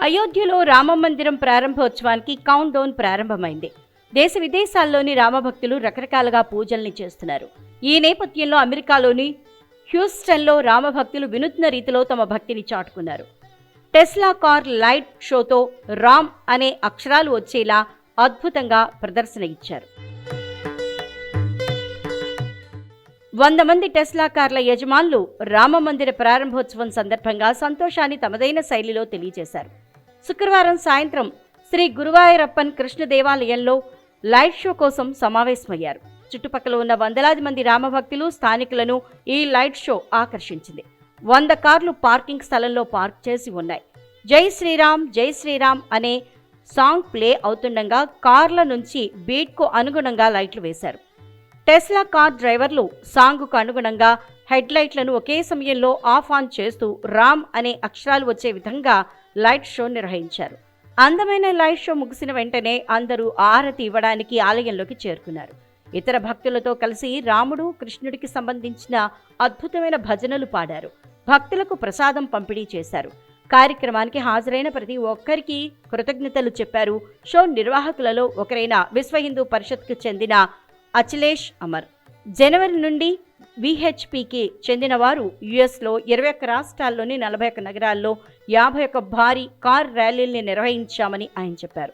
అయోధ్యలో రామమందిరం ప్రారంభోత్సవానికి count down ప్రారంభమైంది. దేశ విదేశాల్లోని రామభక్తులు రకరకాలుగా పూజల్ని చేస్తున్నారు. ఈ నేపథ్యంలో అమెరికాలోని హ్యూస్టన్లో రామభక్తులు వినూత్న రీతిలో తమ భక్తిని చాటుకున్నారు. టెస్లా కార్ లైట్ షోతో రామ్ అనే అక్షరాలు వచ్చేలా అద్భుతంగా ప్రదర్శన ఇచ్చారు. వంద మంది టెస్లా కార్ల యజమానులు రామమందిర ప్రారంభోత్సవం సందర్భంగా సంతోషాన్ని తమదైన శైలిలో తెలియజేశారు. శుక్రవారం సాయంత్రం శ్రీ గురువాయూరప్పన్ కృష్ణ దేవాలయంలో లైట్ షో కోసం సమావేశమయ్యారు. చుట్టుపక్కల ఉన్న వందలాది మంది రామభక్తులు స్థానికులను ఈ లైట్ షో ఆకర్షించింది. వంద కార్లు పార్కింగ్ స్థలంలో పార్క్ చేసి ఉన్నాయి. జై శ్రీరామ్ జై శ్రీరామ్ అనే సాంగ్ ప్లే అవుతుండగా కార్ల నుంచి బీట్కు అనుగుణంగా లైట్లు వేశారు. టెస్లా కార్ డ్రైవర్లు సాంగుకు అనుగుణంగా హెడ్లైట్లను ఒకే సమయంలో ఆఫ్ ఆన్ చేస్తూ రామ్ అనే అక్షరాలు వచ్చే విధంగా లైట్ షో నిర్వహించారు. అందమైన లైట్ షో ముగిసిన వెంటనే అందరూ ఆరతి ఇవ్వడానికి ఆలయంలోకి చేరుకున్నారు. ఇతర భక్తులతో కలిసి రాముడు కృష్ణుడికి సంబంధించిన అద్భుతమైన భజనలు పాడారు. భక్తులకు ప్రసాదం పంపిణీ చేశారు. కార్యక్రమానికి హాజరైన ప్రతి ఒక్కరికి కృతజ్ఞతలు చెప్పారు. షో నిర్వాహకులలో ఒకరైన విశ్వ హిందూ పరిషత్కు చెందిన అఖిలేష్ అమర్. జనవరి నుండి విహెచ్పికి చెందిన వారు యుఎస్లో ఇరవై ఒక్క రాష్ట్రాల్లోని నలభై ఒక్క నగరాల్లో యాభై ఒక్క భారీ కార్ ర్యాలీల్ని నిర్వహించామని ఆయన చెప్పారు.